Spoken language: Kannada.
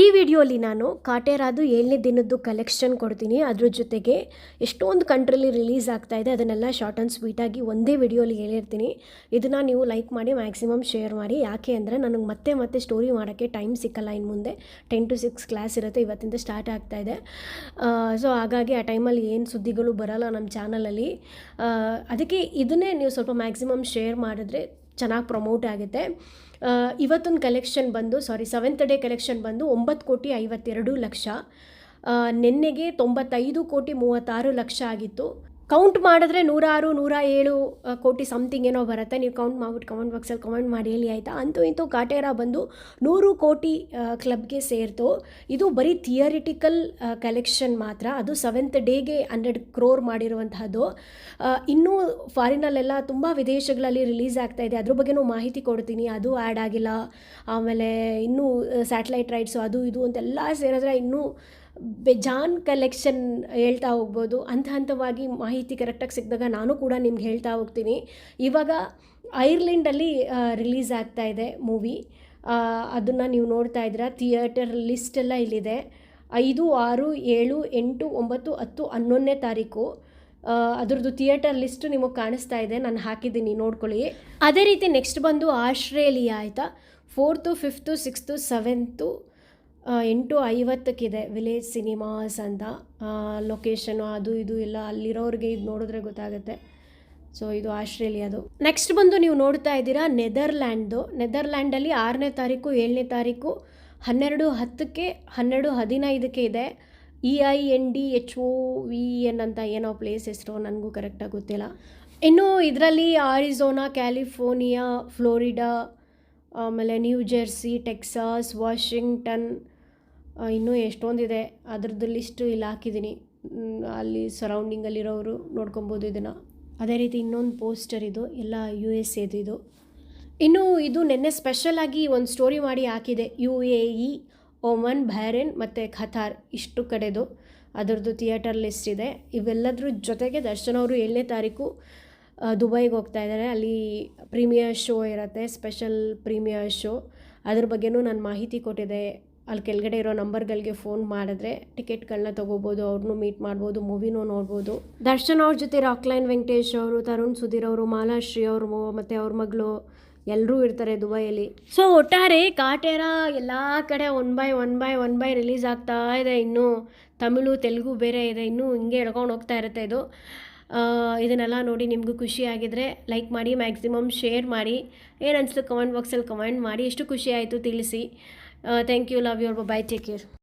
ಈ ವಿಡಿಯೋಲಿ ನಾನು ಕಾಟೇರಾದು ಏಳನೇ ದಿನದ್ದು ಕಲೆಕ್ಷನ್ ಕೊಡ್ತೀನಿ. ಅದ್ರ ಜೊತೆಗೆ ಎಷ್ಟೊಂದು ಕಂಟ್ರಿಲಿ ರಿಲೀಸ್ ಆಗ್ತಾ ಇದೆ, ಅದನ್ನೆಲ್ಲ ಶಾರ್ಟ್ ಆ್ಯಂಡ್ ಸ್ವೀಟಾಗಿ ಒಂದೇ ವಿಡಿಯೋಲಿ ಹೇಳಿರ್ತೀನಿ. ಇದನ್ನು ನೀವು ಲೈಕ್ ಮಾಡಿ ಮ್ಯಾಕ್ಸಿಮಮ್ ಶೇರ್ ಮಾಡಿ. ಯಾಕೆ ಅಂದರೆ ನನಗೆ ಮತ್ತೆ ಮತ್ತೆ ಸ್ಟೋರಿ ಮಾಡೋಕ್ಕೆ ಟೈಮ್ ಸಿಕ್ಕಲ್ಲ ಇನ್ನು ಮುಂದೆ ಟೆನ್ ಟು ಸಿಕ್ಸ್ ಕ್ಲಾಸ್ ಇರುತ್ತೆ, ಇವತ್ತಿಂದ ಸ್ಟಾರ್ಟ್ ಆಗ್ತಾ ಇದೆ. ಸೊ ಹಾಗಾಗಿ ಆ ಟೈಮಲ್ಲಿ ಏನು ಸುದ್ದಿಗಳು ಬರಲ್ಲ ನಮ್ಮ ಚಾನಲಲ್ಲಿ ಅದಕ್ಕೆ ಇದನ್ನೇ ನೀವು ಸ್ವಲ್ಪ ಮ್ಯಾಕ್ಸಿಮಮ್ ಶೇರ್ ಮಾಡಿದ್ರೆ ಚೆನ್ನಾಗಿ ಪ್ರಮೋಟ್ ಆಗುತ್ತೆ. ಇವತ್ತೊಂದು ಕಲೆಕ್ಷನ್ ಬಂದು ಸಾರಿ ಸೆವೆಂತ್ ಡೇ ಕಲೆಕ್ಷನ್ ಬಂದು ಒಂಬತ್ತು ಕೋಟಿ ಐವತ್ತೆರಡು ಲಕ್ಷ. ನಿನ್ನೆಗೆ ತೊಂಬತ್ತೈದು ಕೋಟಿ ಮೂವತ್ತಾರು ಲಕ್ಷ ಆಗಿತ್ತು. ಕೌಂಟ್ ಮಾಡಿದ್ರೆ ನೂರಾರು ನೂರ ಏಳು ಕೋಟಿ ಸಮಥಿಂಗ್ ಏನೋ ಬರುತ್ತೆ. ನೀವು ಕೌಂಟ್ ಮಾಡ್ಬಿಟ್ಟು ಕಮೆಂಟ್ ಬಾಕ್ಸಲ್ಲಿ ಕಮೆಂಟ್ ಮಾಡಿ ಹೇಳಿ ಆಯಿತಾ? ಅಂತೂ ಇಂತೂ ಕಾಟೇರ ಬಂದು ನೂರು ಕೋಟಿ ಕ್ಲಬ್ಗೆ ಸೇರ್ತು. ಇದು ಬರೀ ಥಿಯರಿಟಿಕಲ್ ಕಲೆಕ್ಷನ್ ಮಾತ್ರ. ಅದು ಸೆವೆಂತ್ ಡೇಗೆ ಹಂಡ್ರೆಡ್ ಕ್ರೋರ್ ಮಾಡಿರುವಂತಹದ್ದು. ಇನ್ನೂ ಫಾರಿನಲ್ಲೆಲ್ಲ ತುಂಬ ವಿದೇಶಗಳಲ್ಲಿ ರಿಲೀಸ್ ಆಗ್ತಾ ಇದೆ. ಅದ್ರ ಬಗ್ಗೆನೂ ಮಾಹಿತಿ ಕೊಡ್ತೀನಿ. ಅದು ಆ್ಯಡ್ ಆಗಿಲ್ಲ. ಆಮೇಲೆ ಇನ್ನೂ ಸ್ಯಾಟಲೈಟ್ ರೈಟ್ಸು ಅದು ಇದು ಅಂತೆಲ್ಲ ಸೇರಿದ್ರೆ ಇನ್ನೂ ಬೇಜಾನ್ ಕಲೆಕ್ಷನ್ ಹೇಳ್ತಾ ಹೋಗ್ಬೋದು. ಹಂತ ಹಂತವಾಗಿ ಮಾಹಿತಿ ಕರೆಕ್ಟಾಗಿ ಸಿಕ್ಕಿದಾಗ ನಾನು ಕೂಡ ನಿಮ್ಗೆ ಹೇಳ್ತಾ ಹೋಗ್ತೀನಿ. ಇವಾಗ ಐರ್ಲೆಂಡಲ್ಲಿ ರಿಲೀಸ್ ಆಗ್ತಾ ಇದೆ ಮೂವಿ. ಅದನ್ನು ನೀವು ನೋಡ್ತಾ ಇದ್ದೀರಾ. ಥಿಯೇಟರ್ ಲಿಸ್ಟೆಲ್ಲ ಇಲ್ಲಿದೆ. ಐದು, ಆರು, ಏಳು, ಎಂಟು, ಒಂಬತ್ತು, ಹತ್ತು, ಹನ್ನೊಂದನೇ ತಾರೀಕು. ಅದರದ್ದು ಅದ್ರದ್ದು ಥಿಯೇಟರ್ ಲಿಸ್ಟು ನಿಮಗೆ ಕಾಣಿಸ್ತಾ ಇದೆ. ನಾನು ಹಾಕಿದ್ದೀನಿ, ನೋಡ್ಕೊಳ್ಳಿ. ಅದೇ ರೀತಿ ನೆಕ್ಸ್ಟ್ ಬಂದು ಆಸ್ಟ್ರೇಲಿಯಾ, ಆಯಿತಾ? ಫೋರ್ತು, ಫಿಫ್ತು, ಸಿಕ್ಸ್ತು, ಸೆವೆಂತು ಎಂಟು ಐವತ್ತಕ್ಕಿದೆ ವಿಲೇಜ್ ಸಿನಿಮಾಸ್ ಅಂತ ಲೊಕೇಶನು ಅದು ಇದು ಎಲ್ಲ ಅಲ್ಲಿರೋರಿಗೆ ಇದು ನೋಡಿದ್ರೆ ಗೊತ್ತಾಗುತ್ತೆ. ಸೊ ಇದು ಆಸ್ಟ್ರೇಲಿಯಾದು. ನೆಕ್ಸ್ಟ್ ಬಂದು ನೀವು ನೋಡ್ತಾ ಇದ್ದೀರಾ ನೆದರ್ಲ್ಯಾಂಡ್ದು. ನೆದರ್ಲ್ಯಾಂಡಲ್ಲಿ ಆರನೇ ತಾರೀಕು, ಏಳನೇ ತಾರೀಕು, ಹನ್ನೆರಡು ಹತ್ತಕ್ಕೆ, ಹನ್ನೆರಡು ಹದಿನೈದಕ್ಕೆ ಇದೆ. E I N D H O V N ಅಂತ ಏನೋ ಪ್ಲೇಸ್ ಹೆಸರು, ನನಗೂ ಕರೆಕ್ಟಾಗಿ ಗೊತ್ತಿಲ್ಲ. ಇನ್ನು ಇದರಲ್ಲಿ ಆರಿಝೋನಾ ಕ್ಯಾಲಿಫೋರ್ನಿಯಾ ಫ್ಲೋರಿಡಾ ಆಮೇಲೆ ನ್ಯೂ ಜೆರ್ಸಿ ಟೆಕ್ಸಾಸ್ ವಾಷಿಂಗ್ಟನ್ ಇನ್ನೂ ಎಷ್ಟೊಂದಿದೆ. ಅದ್ರದ್ದು ಲಿಸ್ಟು ಇಲ್ಲಿ ಹಾಕಿದ್ದೀನಿ ಅಲ್ಲಿ ಸರೌಂಡಿಂಗಲ್ಲಿರೋರು ನೋಡ್ಕೊಬೋದು ಇದನ್ನು. ಅದೇ ರೀತಿ ಇನ್ನೊಂದು ಪೋಸ್ಟರ್ ಇದು, ಎಲ್ಲ ಯು ಎಸ್ ಎದು ಇದು. ಇನ್ನು ಇದು ನಿನ್ನೆ ಸ್ಪೆಷಲಾಗಿ ಒಂದು ಸ್ಟೋರಿ ಮಾಡಿ ಹಾಕಿದೆ. U A E Oman Bahrain ಮತ್ತು ಖತಾರ್ ಇಷ್ಟು ಕಡೆದು. ಅದರದ್ದು ಥಿಯೇಟರ್ ಲಿಸ್ಟ್ ಇದೆ. ಇವೆಲ್ಲದ್ರ ಜೊತೆಗೆ ದರ್ಶನ್ ಅವರು ಏಳನೇ ತಾರೀಕು ದುಬೈಗೆ ಹೋಗ್ತಾ ಇದ್ದಾರೆ. ಅಲ್ಲಿ ಪ್ರೀಮಿಯರ್ ಶೋ ಇರುತ್ತೆ ಸ್ಪೆಷಲ್ ಪ್ರೀಮಿಯರ್ ಶೋ. ಅದ್ರ ಬಗ್ಗೆನೂ ನಾನು ಮಾಹಿತಿ ಕೊಟ್ಟಿದ್ದೆ. ಅಲ್ಲಿ ಕೆಳಗಡೆ ಇರೋ ನಂಬರ್ಗಳಿಗೆ ಫೋನ್ ಮಾಡಿದ್ರೆ ಟಿಕೆಟ್ಗಳನ್ನ ತೊಗೋಬೋದು, ಅವ್ರನ್ನೂ ಮೀಟ್ ಮಾಡ್ಬೋದು, ಮೂವಿನೂ ನೋಡ್ಬೋದು. ದರ್ಶನ್ ಅವ್ರ ಜೊತೆ ರಾಕ್ಲೈನ್ ವೆಂಕಟೇಶ್ ಅವರು, ತರುಣ್ ಸುಧೀರ್ ಅವರು, ಮಾಲಾಶ್ರೀ ಅವರು ಮತ್ತು ಅವ್ರ ಮಗಳು ಎಲ್ಲರೂ ಇರ್ತಾರೆ ದುಬೈಯಲ್ಲಿ. ಸೊ ಒಟ್ಟಾರೆ ಕಾಟೇರ ಎಲ್ಲ ಕಡೆ one by one by one by release ಆಗ್ತಾ ಇದೆ ಇನ್ನೂ. ತಮಿಳು, ತೆಲುಗು ಬೇರೆ ಇದೆ, ಇನ್ನೂ ಹಿಂಗೆ ಎಳ್ಕೊಂಡು ಹೋಗ್ತಾ ಇರುತ್ತೆ ಇದು. ಇದನ್ನೆಲ್ಲ ನೋಡಿ ನಿಮಗೂ ಆಗಿದ್ರೆ ಲೈಕ್ ಮಾಡಿ, ಮ್ಯಾಕ್ಸಿಮಮ್ ಶೇರ್ ಮಾಡಿ. ಏನು ಅನಿಸ್ತು ಕಮೆಂಟ್ ಬಾಕ್ಸಲ್ಲಿ ಕಮೆಂಟ್ ಮಾಡಿ. ಎಷ್ಟು ಖುಷಿ ಆಯಿತು ತಿಳಿಸಿ. Uh, thank you. Love you. Bye bye. Take care.